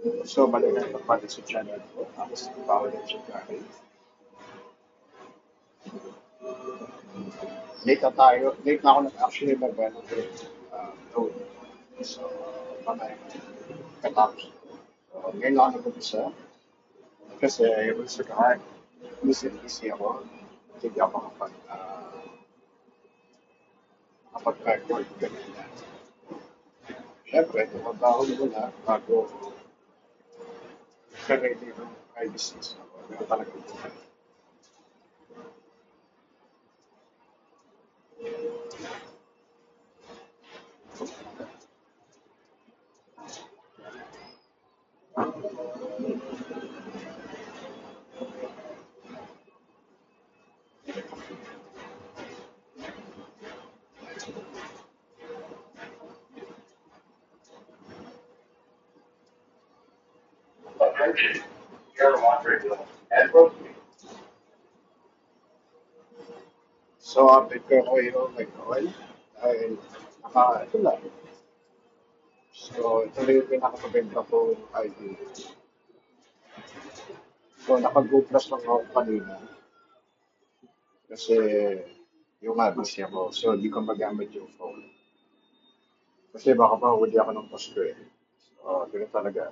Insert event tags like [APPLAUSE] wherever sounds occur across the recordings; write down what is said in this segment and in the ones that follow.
So, balikan na pati sa channel ko. Ako si Paolo Chigari. Late na tayo. Late na ako nag-actually nag-ano uh, load. So, mamaya katapos. So, ngayon lang ako nag-umpisa. Kasi yung sa kahit, busy busy ako. Hindi ako kapag uh, kapag record ganyan. Siyempre, tumabaho muna bago sarili ng privacy. So, meron talaga ito. So, update ko ako yung may call. Dahil, naka, ito lang. So, ito na yung pinakapabenta ko ID. So, naka-go plus lang ako kanina. Kasi, yung nga, busy ako. So, hindi ko magamit yung phone. Kasi baka mahuli ako ng post ko. So, ganun talaga.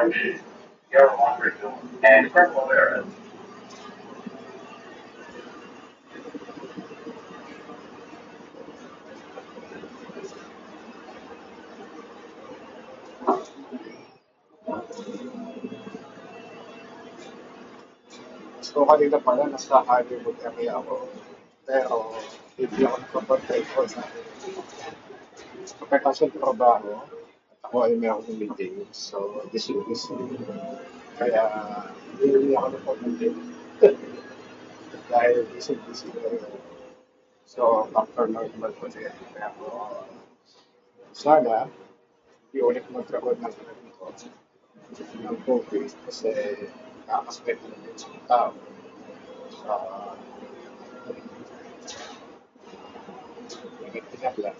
Attention, Sierra Madre Hill and Crestwell area. So, kanina pala, nasa Hollywood area ako. Pero, hindi ako nakapag-type ko sa akin. Kapag kasi yung trabaho, at ako ay may akong meeting. So, busy busy. Kaya, hindi ako nakapag-meeting. [LAUGHS] Dahil busy busy ko So, after normal ko din. Kaya ako, sana, hindi ulit mag-record ng ganito ng COVID kasi nakakasakit na din sa tao sa nagtitinap lang.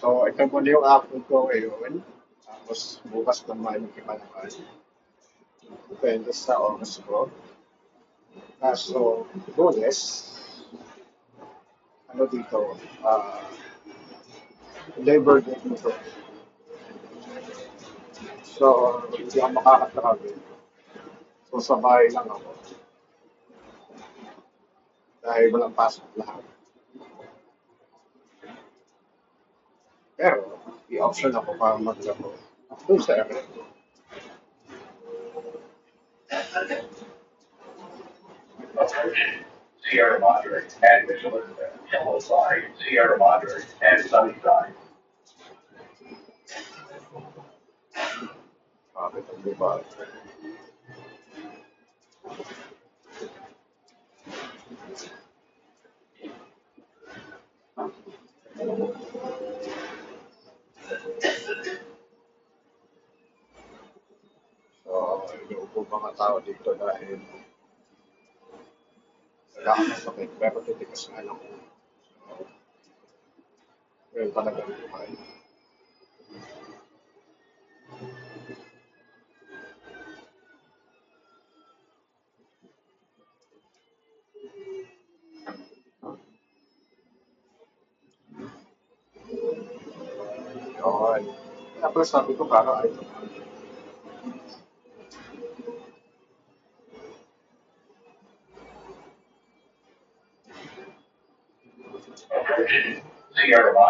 So, ito muna yung upload ko ngayon. Tapos, bukas naman iba naman. Depende sa oras ko. Kaso, lunes, ano dito, ah, labor day dito. So, hindi ako makakatravel. So, sa bahay lang ako. Dahil walang pasok lahat. Pero, i-option ako para maglaro. Of course, sa akin. Sierra Madre and Michelin, Yellow Side, Sierra Madre and Sunny Side. The. Thank you. Tao dito dahil nakakasakit. Pero titigas nga lang. So, yun talaga ang buhay. Yun. Kaya pala sabi ko, parang ay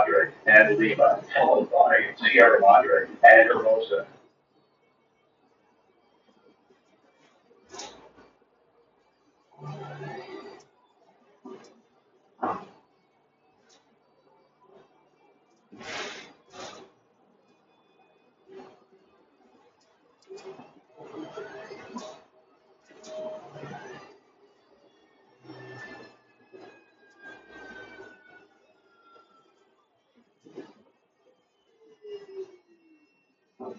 Madre and Lima, followed by Sierra Madre and Hermosa.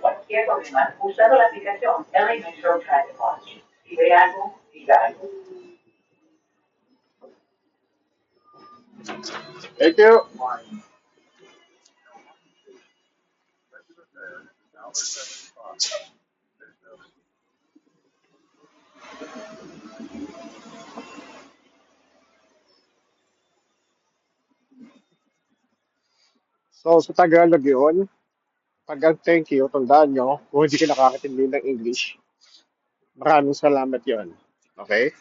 cualquier usando la aplicación Watch. Si ve algo, diga algo. Thank you. So, sa pag ang thank you, tandaan nyo, kung hindi ka nakakatindi ng English, maraming salamat yon. Okay?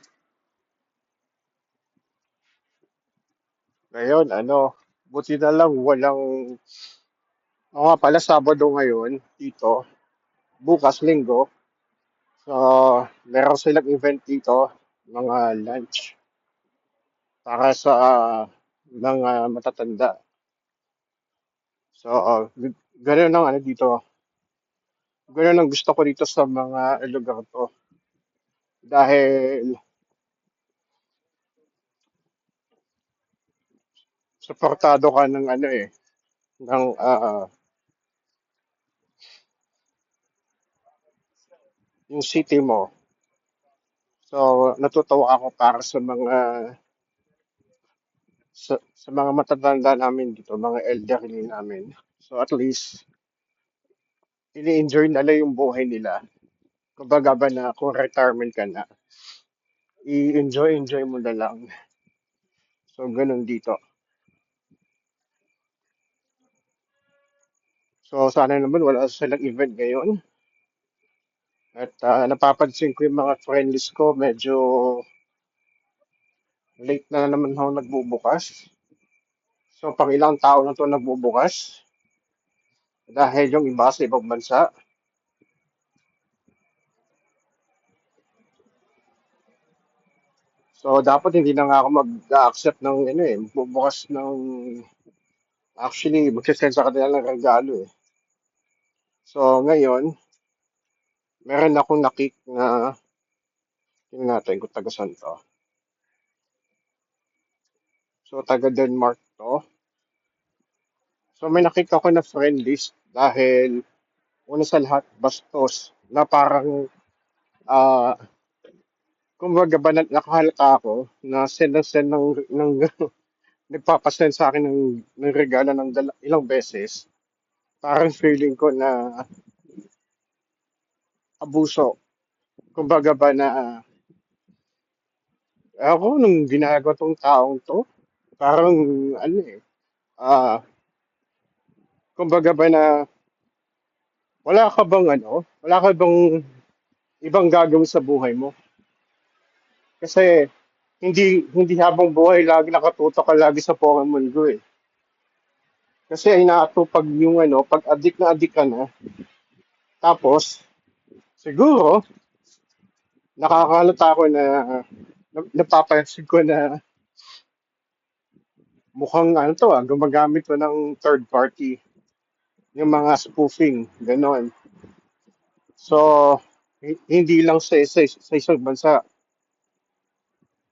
Ngayon, ano, buti na lang walang, o nga pala, Sabado ngayon, dito, bukas, linggo, so, meron silang event dito, mga lunch, para sa mga matatanda. So, g- ganun ang ano dito, ganun ang gusto ko dito sa mga lugar to. Dahil, supportado ka ng ano eh, ng, ah, yung city mo. So, natutuwa ako para sa mga sa, sa mga matatanda namin dito, mga elderly namin. So at least, ini-enjoy nila yung buhay nila. Kumbaga ba na kung retirement ka na, i-enjoy, enjoy mo na lang. So ganun dito. So sana naman wala silang event ngayon. At ah, napapansin ko yung mga friends ko, medyo late na naman ako nagbubukas. So pang ilang tao na to nagbubukas. Dahil yung iba sa ibang bansa. So dapat hindi na nga ako mag-accept ng ano eh, bubukas ng actually magsisend sa kanila ng regalo eh. So ngayon, meron akong nakik na tingnan natin kung taga saan to. So taga Denmark to. So may nakik ako na friend list dahil una sa lahat bastos na parang ah kumbaga ba na- nakahalata ako na send na send ng, ng [LAUGHS] nagpapasend sa akin ng, ng regalo ng dala- ilang beses. Parang feeling ko na abuso. Kumbaga ba na ako nung ginagawa tong taong to, parang ano eh, ah, kumbaga ba na wala ka bang ano, wala ka bang ibang gagawin sa buhay mo? Kasi hindi hindi habang buhay lagi nakatutok ka lagi sa Pokemon Go eh. Kasi ay naatupag yung ano, pag addict na addict ka na, tapos siguro nakakalata ako na na- napapansin ko na mukhang ano to ah, gumagamit to ng third party, yung mga spoofing, ganon. So, hi- hindi lang sa, sa, sa isang bansa,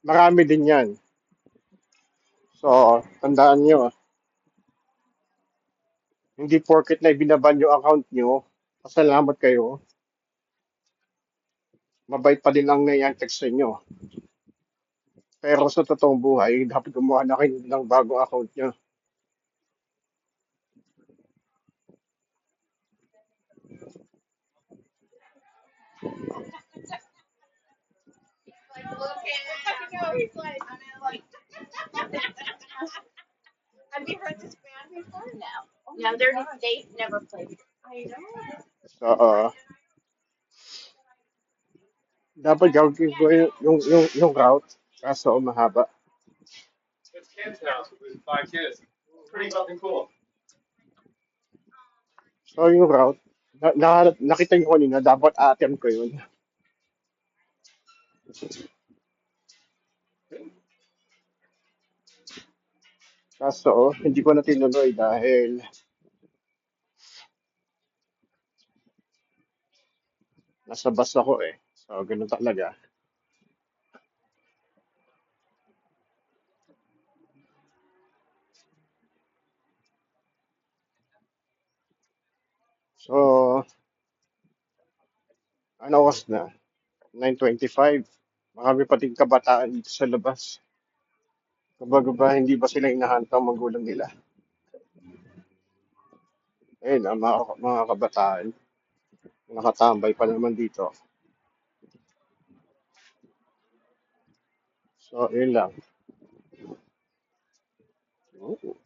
marami din yan. So, tandaan nyo, hindi porket na ibinaban yung account nyo, pasalamat kayo, mabait pa din ang nai-text sa inyo. Pero sa totoong buhay, dapat gumawa na kayo ng bagong account nyo. Looking. I know, he's like, I'm like. Have you heard this band before? No. No, they're, they've never played. I know. So, uh, dapat gawin ko yung, yung, yung, yung route. Kaso mahaba. It's Ken's house with five kids. Pretty fucking cool. So, yung route, na, na- nakita nyo kanina, dapat attempt ko yun. Kaso, hindi ko na tinuloy dahil nasa bus ako eh. So, ganun talaga. So, ano oras na? 9.25. Marami pa din kabataan dito sa labas. Kumbaga ba, hindi ba sila inahanta ang magulang nila? Ayun, ang mga, mga kabataan. Nakatambay pa naman dito. So, yun lang. Oo.